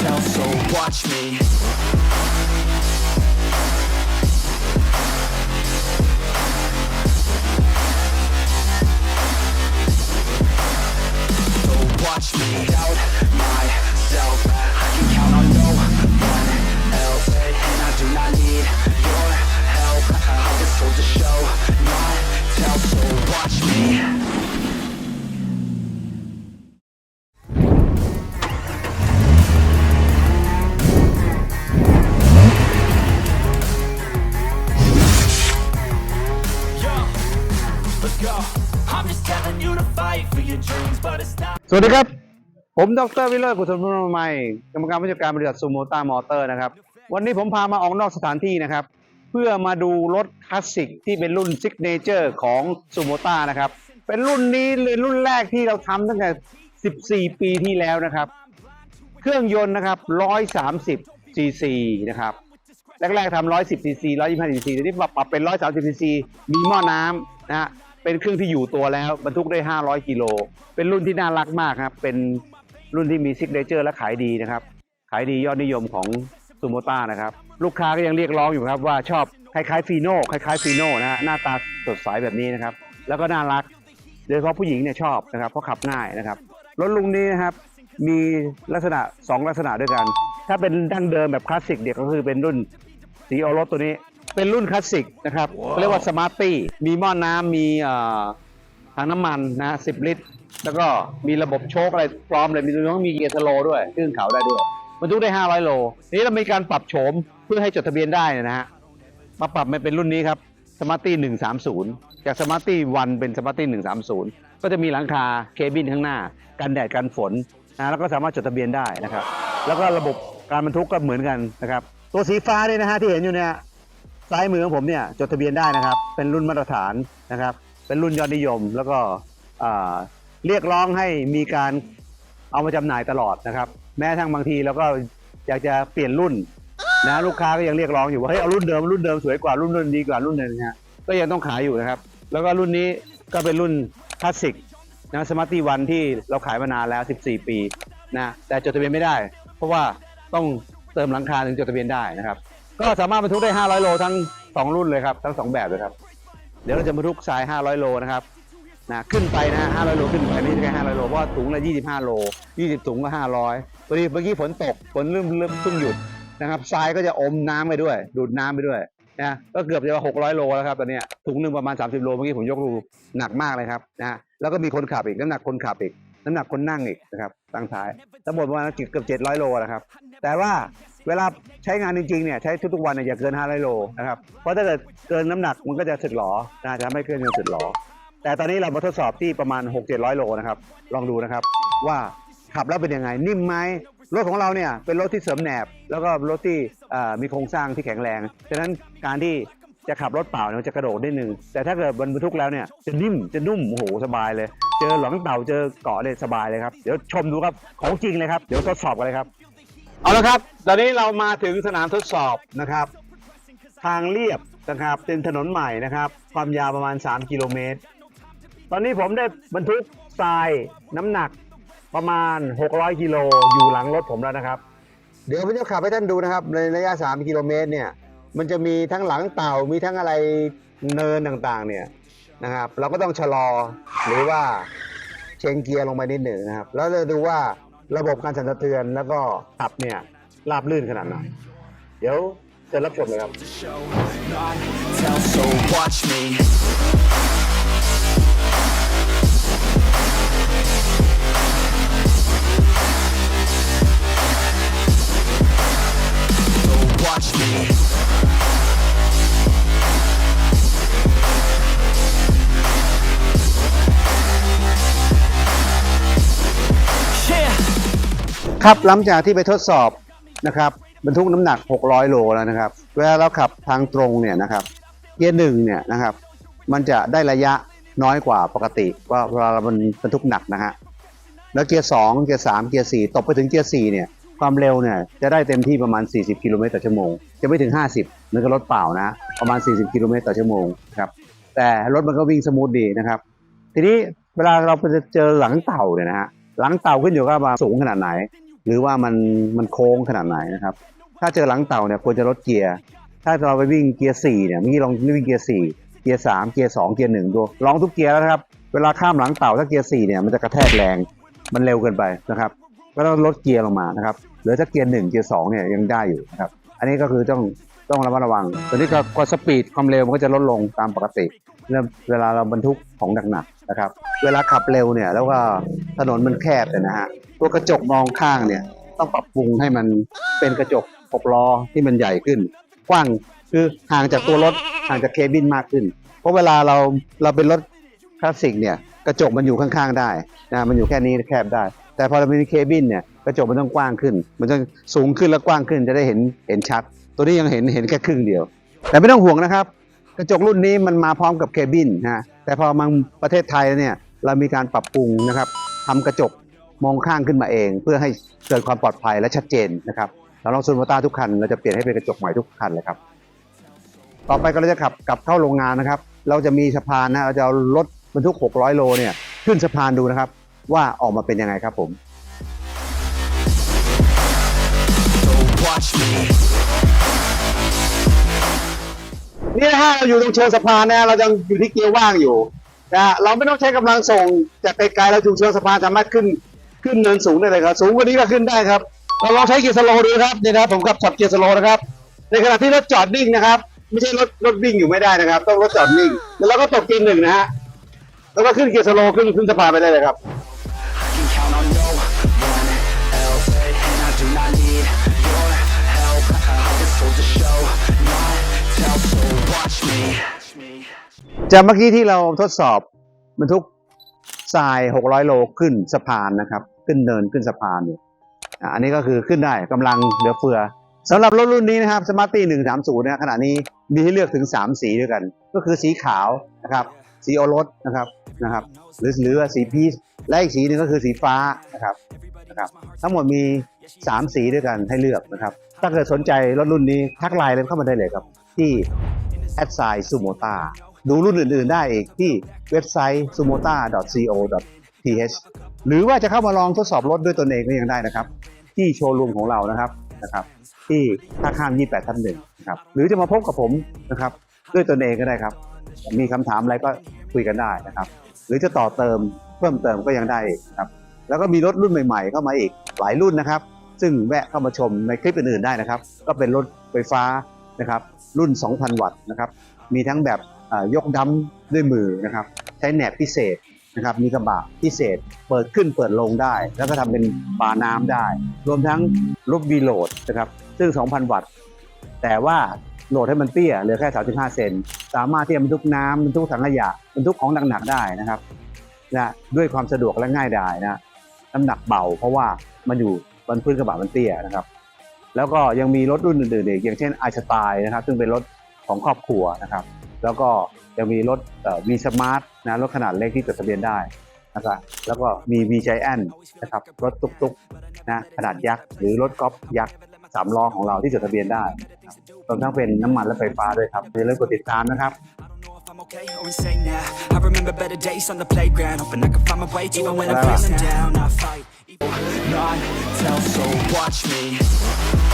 tell, so watch me. So watch me out myself. I can count on สวัสดีครับ ผมดรวิโรจน์กุศลพนมใหม่กรรมการผู้จัดการบริษัทซูโมต้ามอเตอร์นะครับ วันนี้ผมพามาออกนอกสถานที่นะครับ เพื่อมาดูรถคลาสสิกที่เป็นรุ่นซิกเนเจอร์ของซูโมต้านะครับ เป็นรุ่นนี้เลยรุ่นแรกที่เราทำตั้งแต่ 14 ปีที่แล้วนะครับ เครื่องยนต์นะครับ 130 cc นะครับแรกๆทำ110 cc 125 cc ทีนี้ปรับเป็น 130 cc มีหม้อน้ำนะฮะ เป็นเครื่องที่อยู่ตัวแล้วบรรทุกได้ 500 กิโล เป็นรุ่นที่น่ารักมากครับ เป็นรุ่นที่มีซิกเนเจอร์และขายดีนะครับ ขายดียอดนิยมของซูโมต้านะครับ ลูกค้าก็ยังเรียกร้องอยู่ครับว่าชอบคล้ายๆฟีโน่คล้ายๆฟีโน่นะฮะหน้าตาสดใสแบบนี้นะครับ แล้วก็น่ารัก โดยเฉพาะผู้หญิงเนี่ยชอบนะครับเพราะขับง่ายนะครับ รถลุงนี้นะครับมีลักษณะ 2 ลักษณะด้วยกัน ถ้าเป็นดั้งเดิมแบบคลาสสิกเนี่ยก็คือเป็นรุ่นสีโอรสตัวนี้ เป็นรุ่นคลาสสิกนะครับเขาเรียกว่าสมาร์ตี้มีหม้อน้ำมีเอ่อถังน้ำมันนะสิบลิตร แล้วก็มีระบบโชคอะไรพร้อมเลยมีต้องมีเกียร์สโลว์ด้วยขึ้นเขาได้ด้วยบรรทุกได้ 500 โลทีนี้เรามีการปรับโฉมเพื่อให้จดทะเบียนได้เนยนะฮะมาปรับมาเป็นรุ่นนี้ครับสมาร์ตี้130 จากสมาร์ตี้วันเป็นสมาร์ตี้130 ก็จะมีหลังคาเคบินข้างหน้า กันแดดกันฝนนะแล้วก็สามารถจดทะเบียนได้นะครับ แล้วก็ระบบการบรรทุกก็เหมือนกันนะครับ ตัวสีฟ้าเนี่ยนะฮะที่เห็นอยู่เนี่ย ซ้ายมือของผมเนี่ยจดทะเบียนได้นะครับ เป็นรุ่นมาตรฐานนะครับ เป็นรุ่นยอดนิยม แล้วก็เรียกร้องให้มีการเอามาจำหน่ายตลอดนะครับ แม้ทั้งบางทีเราก็อยากจะเปลี่ยนรุ่นนะลูกค้าก็ยังเรียกร้องอยู่ว่าเฮ้ยเอารุ่นเดิมรุ่นเดิมสวยกว่ารุ่นเดิมดีกว่ารุ่นเดิมนะฮะก็ยังต้องขายอยู่นะครับ แล้วก็รุ่นนี้ก็เป็นรุ่นคลาสสิกนะสมาร์ตี้วันที่เราขายมานานแล้ว 14 ปีนะแต่จดทะเบียนไม่ได้ เพราะว่าต้องเติมหลังคาถึงจดทะเบียนได้นะครับ ก็สามารถบรรทุกได้ 500 โลทั้ง 2 รุ่นเลยครับ ทั้ง 2 แบบเลยครับ เดี๋ยวเราจะบรรทุกทราย 500 โลนะครับนะขึ้นไปนะ500 โลขึ้นไปไม่ใช่แค่500 โลเพราะว่าถุงละ25 โล 20 ถุงก็ 500พอดีเมื่อกี้ฝนตกฝนเริ่มเริ่มเพิ่งหยุดนะครับทรายก็จะอมน้ำไปด้วย ดูดน้ำไปด้วยนะก็เกือบจะ600 โลแล้วครับตอนนี้ถุงหนึ่งประมาณ 30 โลเมื่อกี้ผมยกดูหนักมากเลยครับนะฮะแล้วก็มีคนขับอีกน้ำหนักคนขับอีกน้ำหนักคนนั่งอีกนะครับตั้งท้ายทั้งหมดประมาณเกือบ700 โลนะครับแต่ว่า เวลาใช้งานจริงๆเนี่ยใช้ทุกๆวันเนี่ยอย่าเกิน 500 โลนะครับ เพราะถ้าเกิดเกินน้ำหนักมันก็จะสึกหรอนะจะทำให้เครื่องยนต์สึกหรอแต่ตอนนี้เรามาทดสอบที่ประมาณ 6-700 โลนะครับ ลองดูนะครับ ว่าขับแล้วเป็นยังไง นิ่มไหมรถของเราเนี่ยเป็นรถที่เสริมแหนบ แล้วก็รถที่เอ่อมีโครงสร้างที่แข็งแรงฉะนั้นการที่จะขับรถเปล่าเนี่ยมันจะกระโดดได้หนึ่งแต่ถ้าเกิดบนบรรทุกแล้วเนี่ยจะนิ่มจะนุ่มโอ้โหสบายเลย เจอหลังเต่าเจอเกาะเนี่ยสบายเลยครับเดี๋ยวชมดูครับของจริงเลยครับเดี๋ยวทดสอบกันเลยครับ เอาละครับ ตอนนี้เรามาถึงสนามทดสอบนะครับ ทางเรียบนะครับเป็นถนนใหม่นะครับ ความยาวประมาณ 3 กิโลเมตร ตอนนี้ผมได้บรรทุกทรายน้ำหนักประมาณ 600 กิโลอยู่หลังรถผมแล้วนะครับ เดี๋ยวผมจะขับให้ท่านดูนะครับ ในระยะ 3 กิโลเมตรเนี่ย มันจะมีทั้งหลังเต่ามีทั้งอะไรเนินต่างๆ เนี่ยนะครับ เราก็ต้องชะลอหรือว่าเชงเกียร์ลงไปนิดหนึ่งนะครับ แล้วจะดูว่า ระบบการสั่นสะเทือนแล้วก็ขับเนี่ยราบลื่นขนาดไหนเดี๋ยวจะรับชมเลยครับ ครับหลังจากที่ไปทดสอบนะครับบรรทุกน้ำหนัก 600 โลแล้วนะครับเวลาเราขับทางตรงเนี่ยนะครับเกียร์หนึ่งเนี่ยนะครับ มันจะได้ระยะน้อยกว่าปกติว่าเวลาเราบรรทุกหนักนะฮะแล้วเกียร์สองเกียร์สามเกียร์สี่ตกไปถึงเกียร์สี่เนี่ยความเร็วเนี่ยจะได้เต็มที่ประมาณ 40 กิโลเมตรต่อชั่วโมง จะไม่ถึง 50เหมือนกับรถเปล่านะ ประมาณ 40 กิโลเมตรต่อชั่วโมงครับแต่รถมันก็วิ่งสมูทดีนะครับ ทีนี้เวลาเราไปเจอหลังเต่าเนี่ยนะฮะหลังเต่าขึ้นอยู่กับว่าสูงขนาดไหน หรือว่ามันมันโค้งขนาดไหนนะครับ ถ้าเจอหลังเต่าเนี่ยควรจะลดเกียร์ ถ้าเราไปวิ่งเกียร์สี่เนี่ยเมื่อกี้ลองวิ่งเกียร์สี่เกียร์สามเกียร์สองเกียร์หนึ่งดูลองทุกเกียร์แล้วนะครับ เวลาข้ามหลังเต่าถ้าเกียร์สี่เนี่ยมันจะกระแทกแรงมันเร็วเกินไปนะครับก็ต้องลดเกียร์ลงมานะครับเหลือถ้าเกียร์หนึ่งเกียร์สองเนี่ยยังได้อยู่นะครับ อันนี้ก็คือต้อง ต้องระมัดระวังตอนนี้ก็ก็สปีดความเร็วมันก็จะลดลงตามปกติเริ่มเวลาเราบรรทุกของหนักๆนะครับ เวลาขับเร็วเนี่ยแล้วก็ถนนมันแคบเนี่ยนะฮะตัวกระจกมองข้างเนี่ยต้องปรับปรุงให้มันเป็นกระจกหกล้อที่มันใหญ่ขึ้น กว้างคือห่างจากตัวรถห่างจากเคบินมากขึ้น เพราะเวลาเราเราเป็นรถคลาสสิกเนี่ยกระจกมันอยู่ข้างๆได้นะมันอยู่แค่นี้แคบได้ แต่พอเราเป็นเคบินเนี่ยกระจกมันต้องกว้างขึ้น มันต้องสูงขึ้นและกว้างขึ้นจะได้เห็นเห็นชัด ตัวนี้ยังเห็นเห็นแค่ครึ่งเดียว แต่ไม่ต้องห่วงนะครับ กระจกรุ่นนี้มันมาพร้อมกับเคบินนะฮะแต่พอมาประเทศไทยเนี่ยเรามีการปรับปรุงนะครับทำกระจกมองข้างขึ้นมาเอง เพื่อให้เกิดความปลอดภัยและชัดเจนนะครับเราลองซูนมอต้าทุกคันเราจะเปลี่ยนให้เป็นกระจกใหม่ทุกคันเลยครับ ต่อไปก็เราจะขับกลับเข้าโรงงานนะครับ เราจะมีสะพานนะเราจะเอารถบรรทุก 600 โลเนี่ยขึ้นสะพานดูนะครับ ว่าออกมาเป็นยังไงครับผม So watch me นี่นะฮะเราอยู่ตรงเชิงสะพานนะเรายังอยู่ที่เกียร์ว่างอยู่นะเราไม่ต้องใช้กำลังส่งจากไกลๆเราอยู่เชิงสะพานสามารถขึ้นขึ้นเนินสูงได้เลยครับ สูงกว่านี้ก็ขึ้นได้ครับ เราลองใช้เกียร์สโลว์ดูครับนี่นะผมขับขับเกียร์สโลว์นะครับ ในขณะที่รถจอดนิ่งนะครับ ไม่ใช่รถรถวิ่งอยู่ไม่ได้นะครับ ต้องรถจอดนิ่ง แล้วเราก็ตกเกียร์หนึ่งนะฮะแล้วก็ขึ้นเกียร์สโลว์ขึ้นขึ้นสะพานไปได้เลยครับ จากเมื่อกี้ที่เราทดสอบบรรทุกทราย 600 โลขึ้นสะพานนะครับ ขึ้นเนินขึ้นสะพานเนี่ยอะอันนี้ก็คือขึ้นได้กำลังเหลือเฟือสำหรับรถรุ่นนี้นะครับสมาร์ตี้130เนี่ยขณะนี้มีให้เลือกถึง 3 สีด้วยกัน ก็คือสีขาวนะครับ สีโอรสนะครับนะครับ หรือหรือสีพีชและอีกสีหนึ่งก็คือสีฟ้านะครับนะครับ ทั้งหมดมี 3 สีด้วยกันให้เลือกนะครับ ถ้าเกิดสนใจรถรุ่นนี้ทักไลน์เลยเข้ามาได้เลยครับ ที่ แอดไซน์ซูโมตาดูรุ่นอื่น ๆ ได้อีกที่เว็บไซต์ sumota.co.th หรือว่าจะเข้ามาลองทดสอบรถด้วยตนเองก็ยังได้นะครับ ที่โชว์รูมของเรานะครับนะครับ ที่ท่าข้าม 28 ทับหนึ่งนะครับหรือจะมาพบกับผมนะครับ ด้วยตนเองก็ได้ครับ มีคำถามอะไรก็คุยกันได้นะครับ หรือจะต่อเติมเพิ่มเติมก็ยังได้อีกนะครับ แล้วก็มีรถรุ่นใหม่ๆ เข้ามาอีกหลายรุ่นนะครับ ซึ่งแวะเข้ามาชมในคลิปอื่นๆได้นะครับ ก็เป็นรถไฟฟ้า นะครับรุ่น 2,000 วัตต์นะครับมีทั้งแบบยกดัมด้วยมือนะครับใช้แหนบพิเศษนะครับมีกระบะพิเศษเปิดขึ้นเปิดลงได้ แล้วก็ทำเป็นบาน้ำได้ รวมทั้งรถวีโหลดนะครับซึ่ง 2,000 วัตต์ แต่ว่าโหลดให้มันเตี้ยเหลือแค่ 35 เซนสามารถที่จะบรรทุกน้ำบรรทุกถังขยะบรรทุกของหนักๆได้นะครับนะด้วยความสะดวกและง่ายดายนะน้ำหนักเบา เพราะว่ามันอยู่บนพื้นกระบะมันเตี้ยนะครับ แล้วก็ยังมีรถรุ่นอื่นๆอีกอย่างเช่นไอสไตล์นะครับ ซึ่งเป็นรถของครอบครัวนะครับ แล้วก็ยังมีรถวีสมาร์ทนะรถขนาดเล็กที่จดทะเบียนได้นะครับแล้วก็มี V Giant นนะครับรถตุ๊กๆนะขนาดยักษ์หรือรถกอล์ฟยักษ์สามล้อของเราที่จดทะเบียนได้รวมทั้งเป็นน้ำมันและไฟฟ้าด้วยครับอย่าลืมกดติดตามนะครับ I'm okay? Or insane now I remember better days on the playground. Hoping I could find my way to even when I'm feeling down. I fight not tell so watch me